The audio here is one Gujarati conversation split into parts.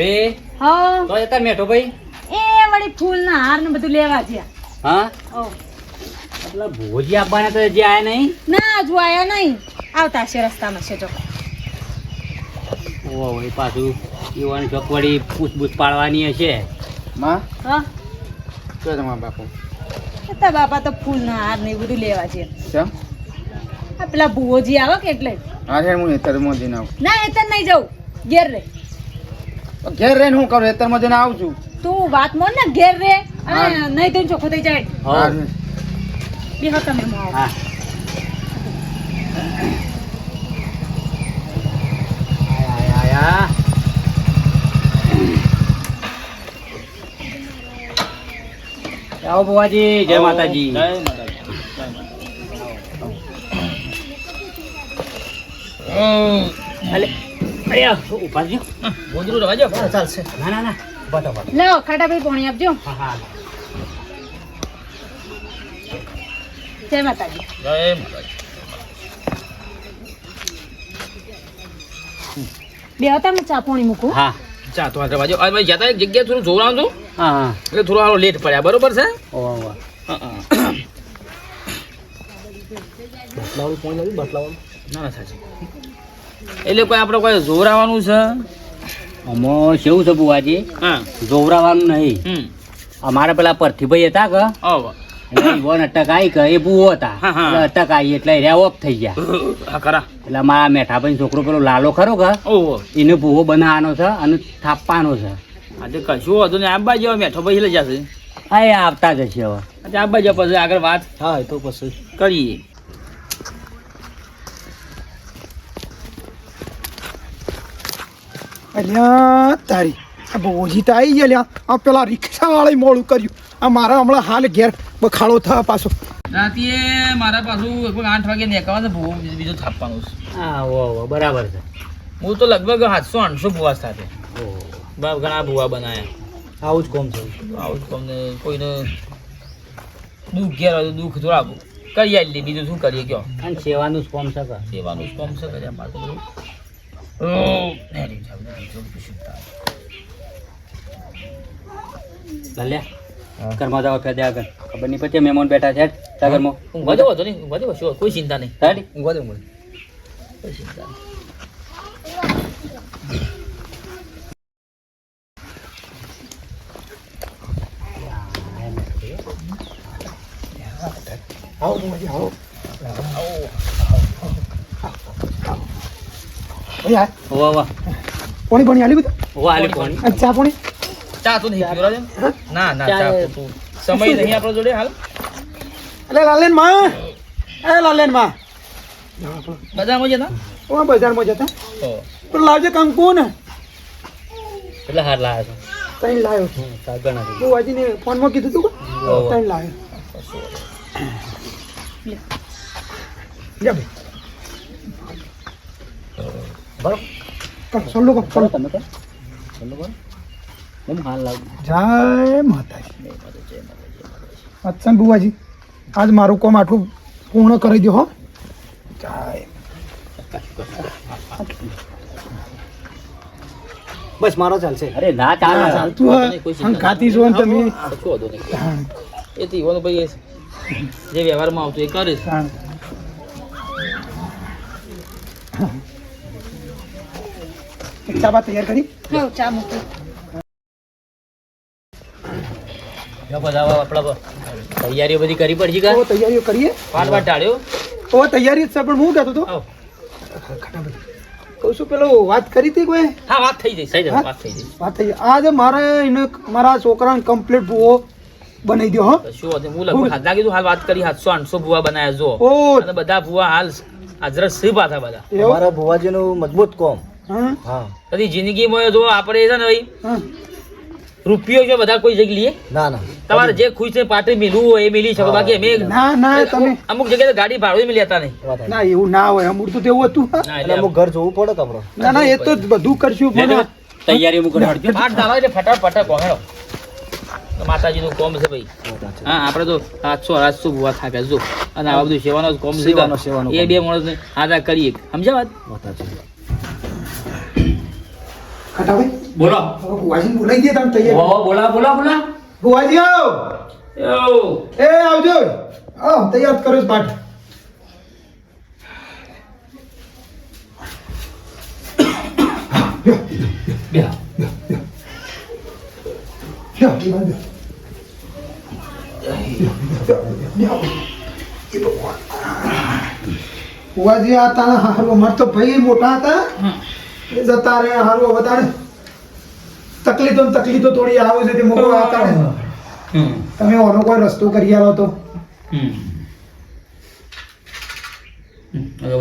ભાભી હા. તો જતા મેઠો ભાઈ? એ વળી ફૂલના હાર ને બધું લેવા ગયા. હા? હો. પેલા ભોજી આપવાના તો જે આયા નહીં? ના જો આયા નહીં. આવતા છે રસ્તામાં છે જો. ઓ ભાઈ પાછું ઈવન ચોકવાડી પૂછપૂછ પાડવાની હશે. માં? હા. કે તમારા બાપુ? હતા બાપા તો ફૂલના હાર ને એ બધું લેવા છે. ચમ આ પેલા ભુવોજી આવે કે એટલે? હા છે હું એતર આવું. ના એ તો નહીં જાઉં. ઘેર રે પણ ઘેર રહીને હું કરું? હેતરમાં જઈને આવું છું તું વાત મોન ને ઘેર રે અને નહીં તો ચોખ્ખો થઈ જાય. હા. બે હતા આવો હા. આયા, આયા, આયા. આવો. બુવાજી જય માતાજી. અલે અરે ઊભા ચાલશે. ના ના ના. બતો લાવો ખાટા ભાઈ પાણી આપજો. હા હા જય માતાજી. જય માતાજી. બે હતા મેં ચા પોણી મૂકું હા. ચા તો આ ભાઈ જતા એક જગ્યાએ થોડું જોવડાવું છું હા હા. એટલે થોડો લેટ પડ્યા. બરોબર છે? ઓ વાહ ના ના સાચી એટલે કોઈ આપણે કોઈ જોવરાવાનું છે? આમાં કેવું છે બુવાજી? હા. જોવરાવાનું નહીં. અમારા પેલા પરથીભાઈ હતા કે? ઈવોન અટક આવી કે એ બુવો હતા. હા, હા. એટલે અટક આવી એટલે રહ્યા ઓફ થઈ ગયા. ખરા. એટલે મારા મેઠાભાઈ છોકરો પેલો લાલો ખરો કે? ઓહો એને ભૂવો બનાવવાનો છે અને થાપવાનો છે. આજે કશું હતું ને આંબા જેવા મેઠો પછી લઈ જશે. હા એ આવતા જ હશે હવે. આજે આંબા જેવા પછી આગળ વાત હા તો પછી. કરીએ. અલ્યા તારી આ બોજી તો આવી ગયા આ પેલા રિક્ષાવાળા મોડું કર્યું. આ મારા હમણાં હાલ ઘેર બખાડો થયો પાછો. રાતે મારા પાછું લગભગ આઠ વાગે નીકળવા છે ભૂવો બીજું થાપવાનું છે. હા ઓ બરાબર છે. હું તો લગભગ સાતસો આઠસો ભૂવા સાથે. ઓહો. બા ઘણા ભૂવા બનાયા. આવું જ કોમ છે. આવું જ કોમ ને કોઈને દુઃખ ઘેર હોય તો દુઃખ થોડા કરી આલી બીજું શું કરીએ કયો અને સેવાનું જ કોમ છે સેવાનું જ કોમ છે કર્યા મારે તો બધું ઓ, હેરી જાવ, હેરી જાવ, કશું થાય. ભલે ઘરમાં જાવ ફેદે આગળ ખબર નહીં પછી મહેમાન બેઠા છે તા ઘરમાં ઊંઘવા દો વાંધો નહીં, ઊંઘવા દો, શું, કોઈ ચિંતા નહીં રેડી? ઊંઘવા દો મને કોઈ ચિંતા નહીં આવો બોજી આવો ભાઈ આ વાહ વાહ પોણી પોણી આલી બધું? ઓ આલી કોણ ચા પોણી? ચા તો નહીં પીવડાવજો ના ના ચા ચા તો સમય નહીં આપણો જોડે હાલ. અલે લાલેનમાં એ લાલેનમાં બજારમાં જતા ઓ બજારમાં જતા તો પણ લાવજે કંકુ ને એટલે હાર લાયા તઈ લાવ્યો છો સાગણ હતી બોવાજીને ફોનમાં કીધું તું કે તઈ લાવ્યો જા ભાઈ બરોબર. ચલો તમે તો ચલો બરો હું હાલ લાવું જય માતાજી. અચ્છા બુવાજી આજ મારું કોમ આટલું પૂર્ણ કરી દો હો. જય બસ મારો ચાલશે. અરે ના ચાલે ચાલતું હોય. અંકાતી છો તમે. વાંધો નહીં. એ ઈવાનો ભાઈ જે વ્યવહારમાં આવતું એ કરીશ તાણ. ચા બા તૈયાર કરી. હા ચા મૂકી. બધા આપણે તૈયારીઓ બધી કરી પડશે કે? તૈયારીઓ કરીએ. પાટ પાટ ટાળ્યો? ઓ તૈયારી જ છે પણ હું કહેતો હતો. કહું છું પેલો વાત કરી હતી કોઈ? હા વાત થઈ જઈશ થઈ વાત થઈ જઈશ. વાત થઈ આજે મારે એને મારા છોકરાને કમ્પ્લીટ ભૂવો બનાવી દો હો. શું હતું? હું લગભગ હાથ કીધું હાલ વાત કરી સાતસો આઠસો ભૂવા બનાયા જો અને બધા ભૂવા હાલ હાજર સી પાછા બધા. ભુવાજી ભુવાજીનું મજબૂત કોમ. બધી જિંદગીમાં જો આપણે છે ને ભાઈ રૂપિયો જો બધા કોઈ જગ્યા લઈએ ના ના. તમારે જે ખુશ છે પાટે મિલવું હોય એ મિલી શકો. બાકી અમે ના ના તમે અમુક જગ્યાએ ગાડી ભાડે મિલી હતા નહીં. ના એવું ના હોય. અમુક તો તેવું હતું એટલે અમુક ઘર જોવું પડે તમારો. ના ના એ તો બધું કરશું પણ તૈયારી મૂકો હડજો પાઠ ધારો એટલે ફટાફટ કોહેડો માતાજીનું કોમ છે ભાઈ. હા આપણે તો સાતસો આઠસો ભૂવા થાક્યા જો. અને આ બધું સેવાનો કોમ છે એ બે માણસ આદા કરીએ. સમજ્યા વાત? ખટાભાઈ બોલો. હવે ભુવાજીને બોલાવી દે તમે તૈયાર. ઓ બોલા બોલા બોલા. ભુવાજી આવો એ આવજો. આવો તૈયાર કરો પાઠ. બે. લ્યો, એ બાજુ. લ્યો. એ ભગવાન. ભુવાજી આ તારા હારું અમાર તો ભાઈ મોટા હતા. એ જતા રહે હારું વધારે. તકલીફો તકલીફો થોડી આવે છે તે મોકલો આ રહે તમે ઓનો કોઈ રસ્તો કરી આવો તો.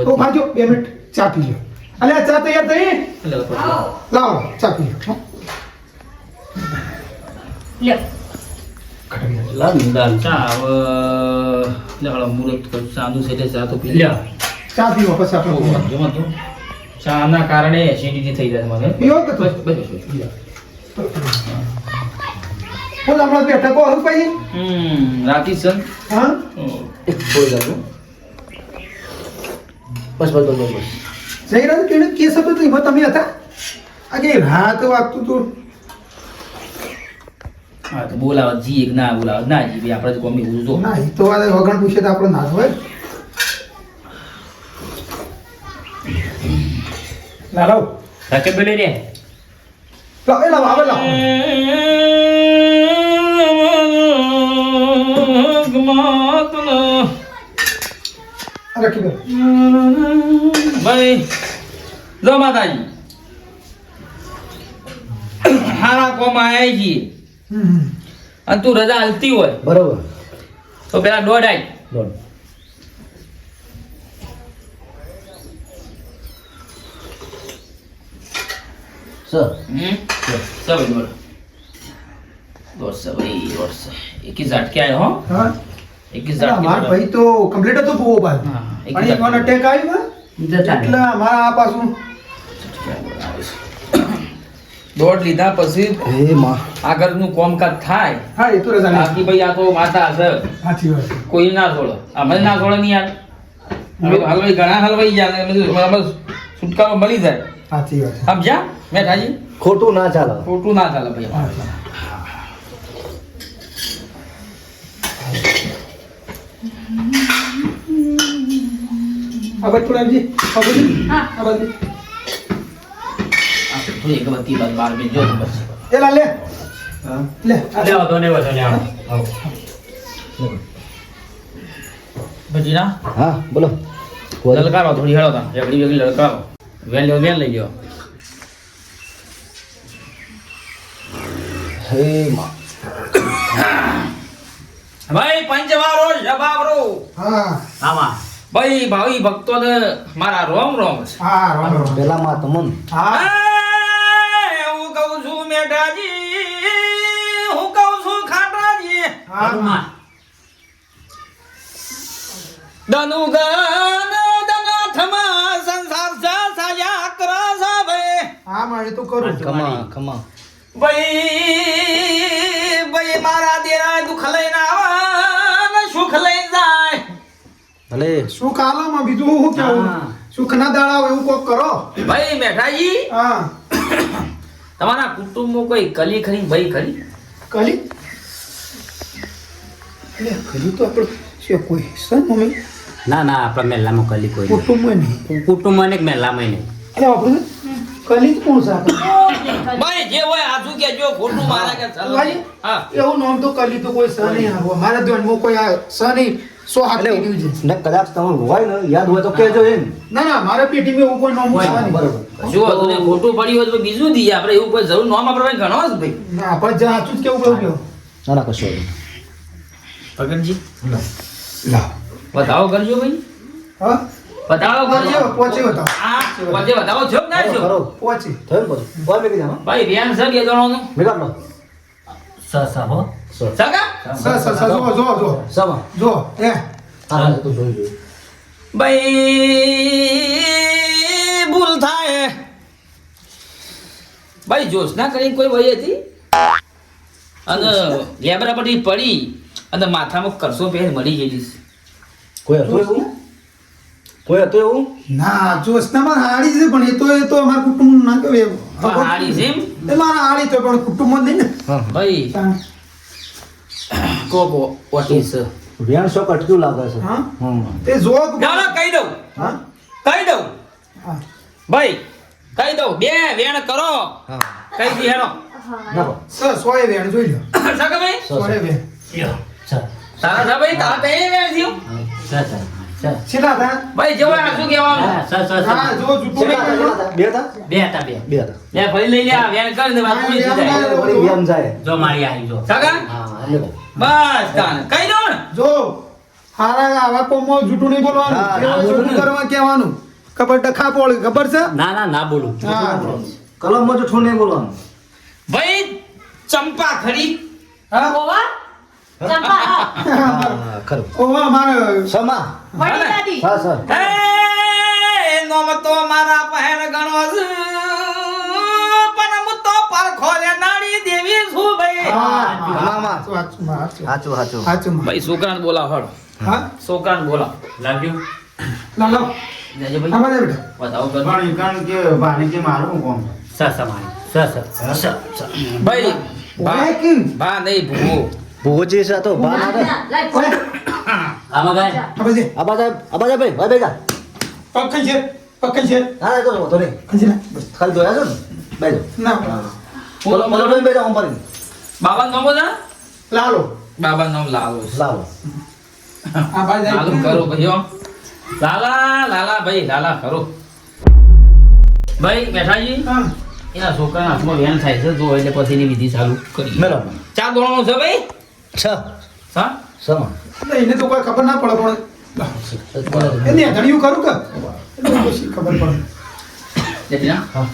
તો અગરબત્તી. બે મિનિટ ચા પીજો. અલે ચા તૈયાર થઈ? લાવો. ચા પીજો. લ્યો દાલ ચા હવે કર ચાંદુ છે ચા તો પી લ્યા ચા પીવો પછી આપણે જમા તો. ચાના કારણે એસિડિટી થઈ જાય મને યોગ તો? બસ બસ બોલ આપણા બેઠકો હરું પછી? હમ રાતી સન હા? બસ બસ બસ બસ. જયરાજ કેને કેસ હતો તો એમાં તમે હતા? આજે રાત વાગતું તો હા તો બોલાવ જી એક ના બોલાવ ના જી આપણે તો કોમી ઉજો તો ના એ તો વગણ પૂછે તો આપણો ના હોય. લાવ રાકે બેલે રે લાવ એ લાવ આવે લાવ ભાઈ જો માતાજી હારા કોમાં છીએ અને તું રજા હલતી હોય બરોબર તો પેલા દોઢ આઈ દોઢ દોઢ સે ભાઈ દોઢ સે એકી ઝાટકે આયો હો હા એકી અલા, ઝાટકે માર ભાઈ તો કમ્પ્લીટ હતો બહુ બાદ હા, એક પણ એક વાર અટેક આવ્યો ને એટલે મારા આ પાછું દોઢ લીધા પછી હે માં. આગળનું કોમકાજ થાય. હા એ તો રજા બાકી ભાઈ આ તો માતા હશે. સાચી વાત છે. કોઈ ના છોડો. અમે ના છોડે નહીં યાર. ઘણા હલવાઈ જાય ને છુટકારો મળી જાય. સાચી વાત સમજ્યા સમજ્યા મેઠાજી ખોટું ના ચાલે. ખોટું ના ચાલે ભાઈ. આ બાજુ થોડા આ બાજુ. હા. આ બાજુ. થોડી એક બત્તી બાદ બાર મિનિટ જો બસ લે લે. આ લે વાંધો નહીં વાંધો આવો ભજીના? હા બોલો. લલકારો થોડી હેળો તા રેગડી વેગડી લલકારો. વેન વેલ લઈ ગયો હે માં ભાઈ પંચવારો જબાવરો હા. આમાં. ભાઈ ભાવી ભક્તો ને મારા રોમ રોમ છે. હા રોમ રોમ. પેલા માં તમન હા. હું કહું છું મેઢાજી હું કહું છું ખાટાજી. હા. દનાથમાં મારે તો કરું ખમા ખમા ભાઈ ભાઈ મારા દેરા દુખ લઈને આવે સુખ લઈને જાય. ભલે. સુખ આલામાં બીજું હું કેવું? હા. સુખ ના દાડા એવું કોક કરો? ભાઈ મેઠાજી હા. તમારા કુટુંબમાં કોઈ કલી ખરી ભાઈ ખરી? કલી? એટલે કલી તો આપણે છે કોઈ છે મમ્મી? ના ના આપણા મેલામાં કલી કોઈ કુટુંબ નહીં. કુટુંબ ને મેલામાં નહીં. એટલે આપણે કલી જ કોણ છે ભાઈ જે હોય આજુ કે જો ખોટું મારા કે ચાલો. ભાઈ. હા. એવું નામ તો કલી તો કોઈ સ નહીં આવો મારા ધ્યાનમાં કોઈ આ સ નહીં સો હાથ થઈ ગયું છે ને કદાચ તમારું હોય ને યાદ હોય તો કહેજો એમ. ના ના મારા પેટીમાં એવું કોઈ નામ છે નહીં બરોબર. જો તને ખોટું પડ્યું હોય તો બીજું દઈએ આપણે એવું કોઈ જરૂર નોમ આપણે ઘણો જ ભાઈ. ના આપણે જ્યાં સાચું જ કેવું કહ્યું કેવું ના ના કશું નહીં. નહીં. ભગતજી લાવ બતાવો કરજો ભાઈ. હા? વધાવો કરજો. પોચી બતાવો આ વચ્ચે બતાવો છો કે ના છો કરો પહોંચી. થયું પછી? બોલ મેં કીધા ભાઈ સર છે જણો નું મેં લો સ સ હો. સગા સ સ સ જો જો જો સમાં. જો એ. હા તો જોઈ જોઈ ભાઈ ભૂલ થાય. ભાઈ જોશના કરીને કોઈ વહી હતી? અને લેબરા પરથી પડી અને માથામાં કરશો પહેર મળી ગયેલી કોઈ હતું? એવું કોઈ હતો એવું? ના જોશનામાં હાડી છે પણ એ તો એ તો અમારા કુટુંબ ના કહેવાય. હાડી છે એમ? એ મારા હાડી તો પણ કુટુંબ જ નહીં ને. ભાઈ. કો કો વોટ છે વેણ શોખ અટક્યું લાગે છે. હા? હમ. તે જો ચાલો કહી દઉં. હા? કહી દઉં. ભાઈ કહી દઉં. બે વેણ કરો. હા. કઈ દી હેડો. નાખો. સર સોય વેણ જોઈ લો સગા ભાઈ સોય વેણ. તારા ભાઈ તારા તઈ વેણ જીવ સર ચાલ, હતા? ભાઈ જેવો શું કહેવાનું? હા, ચાલ, ચાલ, ચાલ. હા જો જૂઠું નહીં બે હતા? બે હતા, બે. બે. હતા. લે ફરી લઈ લે આ વેણ કર ને વાત પૂરી થઈ જાય. જાય જો મારી આવી જો. સગા બસ તાન કઈ દઉં જો હારા આવા કોમમાં જૂઠું નહીં બોલવાનું. જૂઠું કરવા કહેવાનું? ખબર ડખા પોળી ખબર છે? ના ના ના બોલું. હા. કલમમાં જૂઠું નહીં બોલવાનું. ભાઈ ચંપા ખરી. હા. હા ખરું ઓવા મારે સમા. વડી દાદી હા સર એ નોમ તો મારા પહેર ગણો છે. પણ હું તો પર ખોલે નાડી દેવી છું ભાઈ. હા મામા. સાચું, સાચું, સાચું. સાચું સાચું. ભાઈ છોકરાને બોલાવ હળ. હા? છોકરાને બોલાવ. લાગ્યું? લાલો લેજો ભાઈ. લે બેટા. બતાવો પણ કારણ કે ભાણી કે મારું કોમ સર સર સર ભાઈ બા નહીં ભૂવો ભૂગોજી છે તો બા ઓય આમાં ગાય? હવે જે. આ બાજુ. આ બાજુ ભાઈ ભાઈ બેગા પકઈ છે પકઈ છે. ના તો તો ના. ખાલી દોયા છો ને? બેજો. ના બોલો બોલો ભાઈ બેજો આમ પડી બાબાનું નામ બોલા લાલો. બાબા નામ લાલો લાલો. લાવો આ ભાઈ લાલો કરો ભાઈઓ લાલા લાલા ભાઈ લાલા કરો. ભાઈ મેઠાજી હા. એના છોકરાના હાથમાં વેન થાય છે જો એટલે પછી એની વિધિ ચાલુ કરી ચા દોણો છે ભાઈ? છ. એને તો કોઈ ખબર ના પડે પણ એને ધણિયું ખરું કે? ખબર પડે. હા.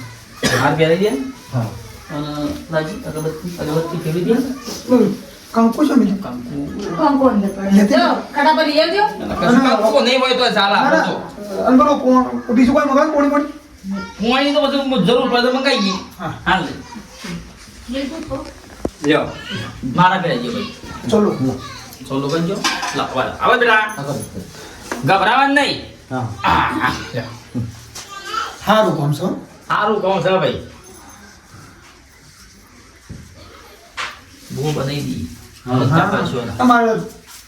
હાર પહેરી દે હા. અને લાજી અગરબત્તી અગરબત્તી ફેરવી દે કંકુ છે બીજું? કંકુ. કોણ કોણ લેતી જો ખડા પર લઈ આવજો. કંકુ નહીં હોય તો ચાલે આપણે તો. અને બરો બીજું કોઈ મગાવ કોણી કોણી પોણી તો પછી જરૂર પડે મંગાઈ ગઈ. હા. હાલ લ્યો. મારા ઘરે જજો ભાઈ. ચલો સોલો બનજો લાવ આવે બેટા. ગભરાવાનું નહીં. હા. સારું કામ છે. સારું કહું છે ભાઈ. બહુ બનાવી દી. તમારે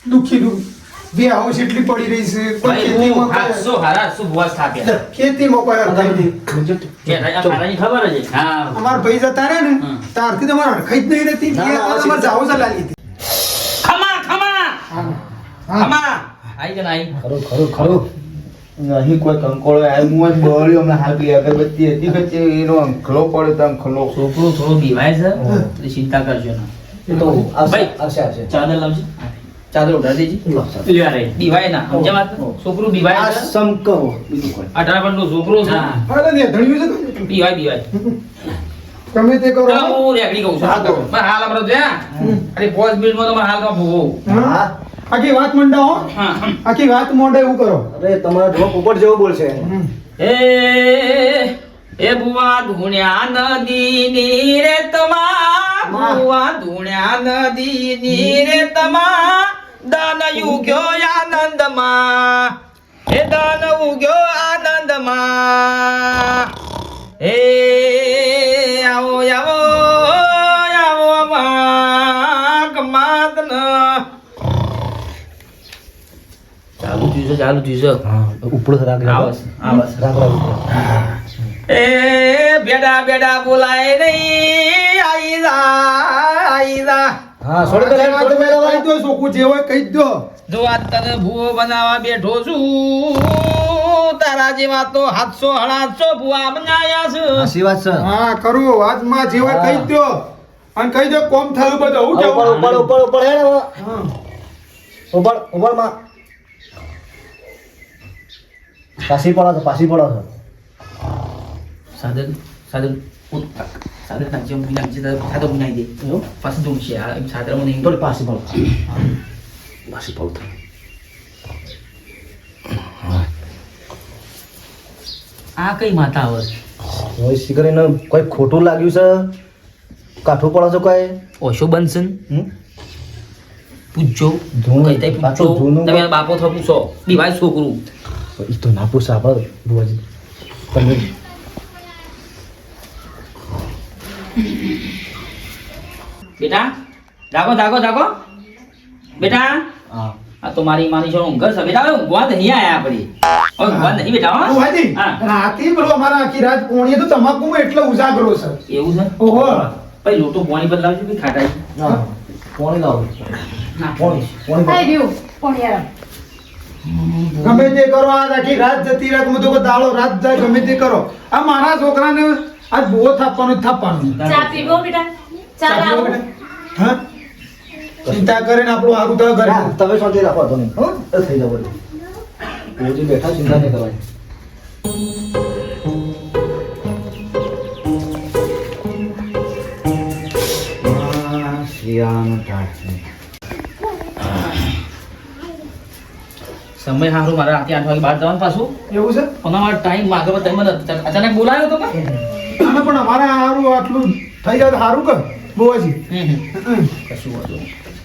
દુઃખી દુઃખ બે હાઉસ એટલી પડી રહી છે કોઈ ખેતીમાં હું કોઈ- હાથસો હારાસો બુઆ ખેતીમાં કોઈ અર્થ નથી. કે રાજા મહારાજની ખબર છે. હા. અમારા ભાઈ જતા રહ્યા ને હમ. તમારે હરખાઈ જ નહીં રહેતી. એ તમારે જાઓ છે લાલી ખમા ખમા! ખમા! આઈ કે ના આઈ ખરું ખરું ખરું. અહીં કોઈ કંકોળો આવ્યો હું બળ્યો હમણાં હાલ બી અગરબત્તી હતી કે એનો અંખલો પડ્યો તો અંખલો. છોકરો થોડો બીવાય છે ચિંતા કરજો ના. તો ભાઈ. ચાદર લાવજે. ચાદર દેજે ના સમજ્યા વાત? છોકરું આ છે? અરે ને, ધણિયું છે તે કરો. હું રેકડી કહું છું. હાલ અરે તમારે હા? આખી વાત મંડાવો હા. આખી વાત મોઢે એવું કરો. અરે તમારા ઢોક ઉપર જવું બોલશે. એ એ બુવા ધુણ્યા નદી ની રે તમા બુવા ધૂણ્યા નદી ની રે તમા. દાન યુગ્યો આનંદમાં હે દાન ઉગ્યો આનંદમાં હે આવો આવો આવો માં કમાતન ચાલુ થયું છે ચાલુ થયું છે ઉપડો રાગ આવે છે આવે છે રાગ રાગ એ બેડા બેડા બોલાય નહીં આઈ જા આઈ જા હા આ છોડી દે તમે કહી દો છોકરું જે હોય કહી દો. જો આ તને ભૂવો બનાવવા બેઠો છું તારા જેવા તો હાથસો હળાસો ભૂવા બનાયા છે. હાસી વાત છે. હા કરું આજમાં જે હોય કહી દો. અને કહી દો કોમ થયું બધું હું ઉપર ઉપર ઉપર ઉપર. હા. ઉપર ઉપરમાં. પાસી પડો છો પાછી પડો છો. સાધન સાધન ઉત- સાધન નાખજે હું નાખજે સાધન હું નાખી દે એવું? પાછું ધૂમ છે આ સાધન મને થોડી પાછી પડો પાછી પડો આ કઈ માતા આવે હવે શીખરીને કોઈ ખોટું લાગ્યું છે કાઠું પડો છો કોઈ ઓશો બનશે? પૂછજો ધૂણ- કઈ તઈ પાછું તમે બાપો થો પૂછો દિવાય છોકરું એ તો ના પૂછ આપણે બુવાજી તમે બેટા જાગો જાગો જાગો બેટા આ તો મારી માની છો ઊંઘર છે. બેટા ઊંઘવા નહીં આયા હવે ઊંઘવા નહીં બેટા હા. રાતે પેલો અમારા આખી રાત કોણીએ તો તમાકુ એટલો ઉજાગરો છે. એવું છે? ઓહો. ભાઈ લોટો પાણી બદલાવજો કે ખાટાઈ? હા. પાણી લાવો. ના. પાણી પોણી રહ્યું. પોણિયાર ગમે તે કરો આ આખી રાત જતી રાત હું તો દાળો રાત જાય ગમે તે કરો. આ મારા છોકરાને આજ બહુ થાપવાનું થાપવાનું ચા પીવો બેટા? ચા લાવો. હા? ચિંતા કરીને આપણું સારું તો ઘરે. તમે શાંતિ રાખો તમે હો? થઈ જાવ બધું. ભુવાજી બેઠા ચિંતા નહીં કરવાની. આ સમય સારું મારા રાતે આઠ વાગે બહાર જવાનું પાછું. એવું છે? પણ અમારો ટાઈમ માગવા તમે અચાનક બોલાયો તો કે? અમે પણ અમારા સારું આટલું થઈ જાય સારું કર. બોવાજી. કશું વાંધો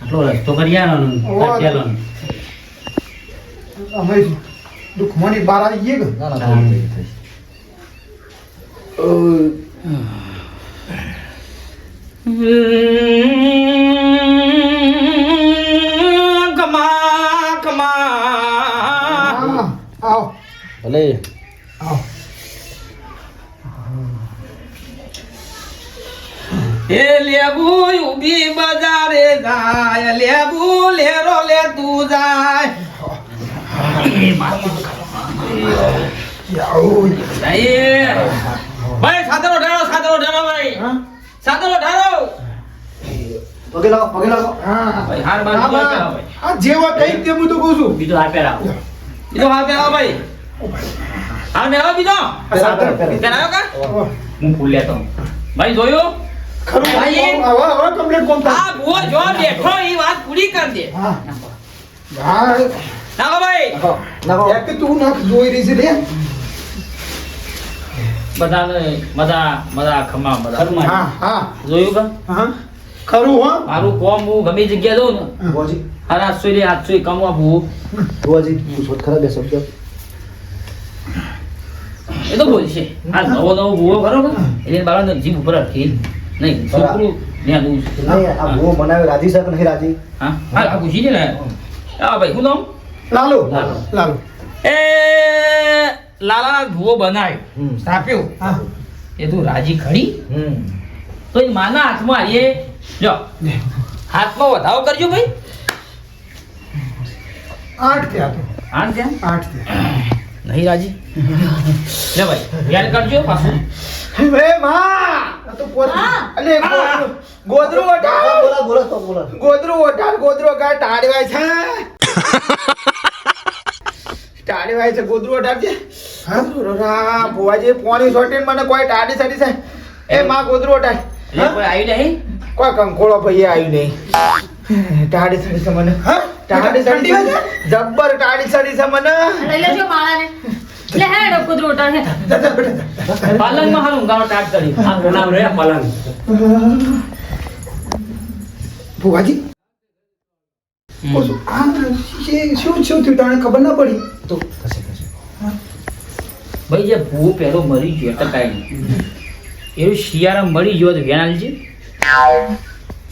આટલો રસ્તો કરી કાઢેલો અમે દુઃખમાંની બહાર આવી ગઈ કે. કમા કમા. આવો. ભલે. આવો. એ લેબુ ઊભી બજારે જાય લેબુ લેરો લે તું જાય. ભાઈ સાતરો ઢાળો સાતરો ઢાળો ભાઈ. સાતરો ઢાળો. પગે પગે હા. ભાઈ હાર બાર ભાઈ. આ જેવા કઈ તે હું તો કહું છું. બીજો રાખો એ તો હાર પેલા ભાઈ. હાર મેળવો બીજો. સાતરો. પેલા કા? હું ફૂલ લેતો. ભાઈ જોયું? ખરું? ભાઈ. હવે હવે કમ્પ્લીટ કોમ આ ભૂવો જો બેઠો એ વાત પૂરી કરી દે. હા. હા. ભાઈ. નાખો નાખો. એક તું નાખ જોઈ રહી છે લે. બધાને બધા બધા ખમા બધા હા હા. જોયું કા? હા. ખરું હો. મારું કોમ હું ગમે જગ્યા દઉં ને ભુવાજી. હાર આઠસો રે આઠસો કમ ભૂ ભુવાજી પૂછો ખરા બે શબ્દ. એ તો બોલશે આ નવો નવો ભૂવો ખરો ને એટલે બાળાને જીભ ઉપર અટકી નહીં છોકરું ત્યાં દઉં નહીં આ રાજી છે કે નહીં રાજી? હા? હા આ પૂછી ને આ ભાઈ શું નામ? લાલો. લાલો. એ લાલા ભૂવો બનાવ્યો સ્થાપ્યો હા. એ તું રાજી હમ. તો એ માના હાથમાં એ જો. હાથમાં વધાવો કરજો ભાઈ. આઠ ત્યાં આઠ ત્યાં આઠ ત્યાં નહીં રાજી? લે ભાઈ યાદ કરજો પાછું. હે માં! તો પોત અલે ગોદરું ગોદરું બોલા બોલા તો બોલા. ગોદરું ઓઢાડ ગોદરું ગાય ટાડવાય છે. ટાડવાય છે ગોદરું ઓઢાડ છે હા રા ભુવાજી પોણી સોટીન મને કોઈ ટાડી સાડી છે. એ માં ગોદરું એટલે કોઈ આવી નહીં? કોઈ કંકોળો ભાઈ આવ્યું નહીં. ટાડી સાડી છે મને. ટાડી સાડી જબ્બર ટાડી સાડી છે મને. લઈ લેજો માળાને. લે હેડો કુદરું ઉતાર હે. પાલનમાં હાલું ઊંઘાનો ટાટ કરી. આ નામ રે પલંગ. ભુવાજી? આ શું શું થયું? તને ખબર ના પડી. તો થશે થશે ભાઈ જે ભૂ પહેલો મરી ગયો ટકાઈ એવું શિયાળા મરી ગયો તો વેણાલજી?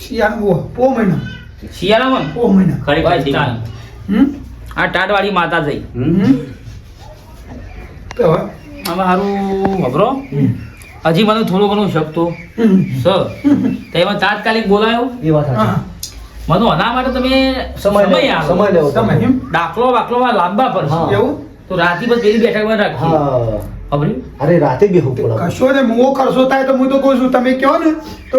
શિયાળો પો મહિનો. શિયાળામાં? પો મહિનો. ખરી ભાઈ ખરી ચાલ. હમ? આ ટાટવાળી માતા જઈ હવે આમાં સારું વગરો હજી મને થોડું ઘણું શક તો હમ. તેમાં તાત્કાલિક બોલાયો. એ વાત મને આના માટે તમે સમય લેવો. આપો. સમય લેવો સમય. દાખલો બાખલો લાંબા પર પડશે એવું? તો રાતે બસ પેલી બેઠકમાં રાખી રાખજો. અરે રાતે બેહું પડે. કશો ને મોવો ખર્ચો થાય તો હું તો કહું છું તમે કહો ને તો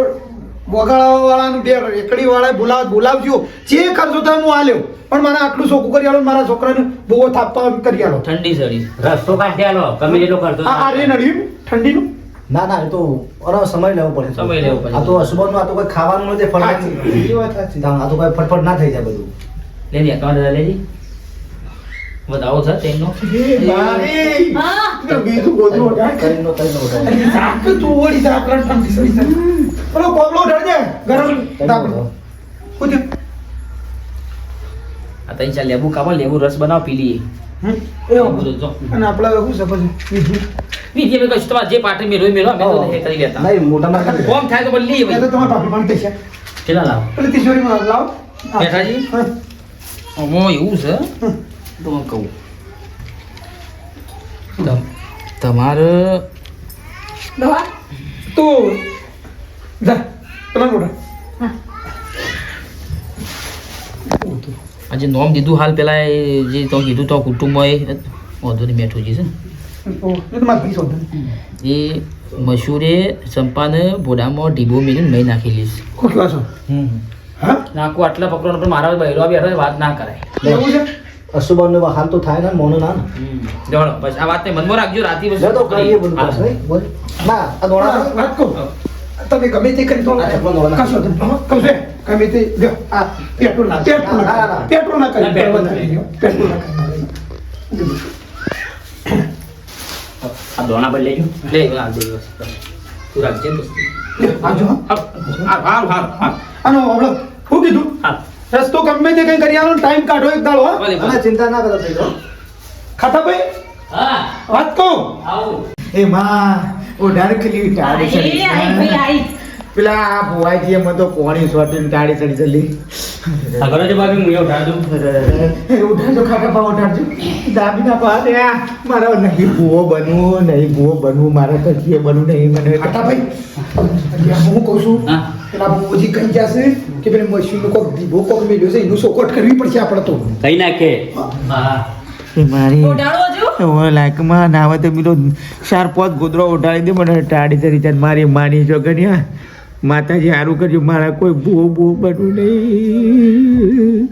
વગાડવા વાળાનું બે એકડી વાળા બોલાવ બોલાવજો જે ખર્ચો થાય હું આલ્યો પણ મારે આટલું ચોખ્ખું કરી આલો મારા છોકરાને બહુ થાપવા કરી આલો. ઠંડી સડી રસ્તો કાઢી આલો. તમે એટલો કરતો આ રે નડ્યું ઠંડીનું? ના ના એ તો અરે સમય લેવો પડે. સમય લેવો પડે. આ તો અસુબરનું આ તો કોઈ ખાવાનું નથી એ આ તો કોઈ ફટફટ ના થઈ જાય બધું. લેજી તમારે લેજી વધાવો છે તેનો એ બારી. હા. તો બીજું ગોદરું ઓઢાડ. કરીને કરીને ઉઠાય. અરે સાપ કે તું વળી સાપ રણ ઠંડી સડી સડી. પેલો કોબલો ઓઢાડજે. ગરમ. શું થયું? આ ત્રણ ચાર લેબુ કાપો લેબુ રસ બનાવો પી લઈએ એવું. છે? હા. કહું? તમારે ડોહા જા તમારે મોટા આજે નોમ દીધું હાલ પેલા એ જે તો કીધું તો કુટુંબ એ વાંધો નહીં બેઠું છે ઓ, એ મસૂરે મારા ભાઈ શોધે. એ મશૂરે ચંપાને ભોડામાં ઢીબો મેળીને મેં નાખેલી છે. નાખું આટલા પકડો પણ મારા બહેરો બેઠો વાત ના કરાય. એવું છે હાલ તો થાય ને મોનો ના ને. જવાનો બસ આ વાતને મનમાં રાખજો રાતી બસ તો કરીએ હા. બસ, બોલ. ના આ દોણા વાત કો તમે ગમે તે કરી તો હા. કશો કમસે ગમે તે લ્યો, આ પેટ્રોલ ના પેટ્રોલ ના, ના, ના ના. પેટ્રોલ ના કરી પેટ્રોલ પેટ્રોલ ના કરી આ દોણા પર લેજો. લે. આ દે બસ તું રાખજે બસ. આજો હા હા હા આનો હમણો શું કીધું? હા. રસ્તો ગમે તે કઈ કરી આલો ટાઈમ કાઢો એક દાડો. અને ચિંતા ના કરો ભાઈ ખાતા ભાઈ? હા. વાત કહું? આવું. એ માં ઓ ખીલી ટાળી ચડી. આઈ, ભાઈ, આઈ. પેલા આ ભુવાજી એમાં તો કોણી સોટીને ટાળી ચડી ચડી. અગર જે છો ભાભી હું ઉઠા દઉં એ ઉઠાડજો ખાટા પા ઉઠાડજો. દાબીના પા દે આ. મારા નહીં ભૂવો બનવું નહીં ભૂવો બનવું મારે કચીએ બનવું નહીં મને ખાતા ભાઈ? હું કહું છું? હા. પેલા બુજી કહી જશે કે પેલા મશીનનું કોક દીવો કોક છે એનું સોકોટ કરવી પડશે આપણે તો. કઈ નાખે એ મારી લાયકમાં ના આવે તો પેલો ચાર પાંચ ગોદડો ઉઠાડી દે મને ટાળી જાય મારી માની જો ગણ્યા માતાજી સારું કરજો મારા કોઈ ભૂવો ભૂ બનવું નહીં.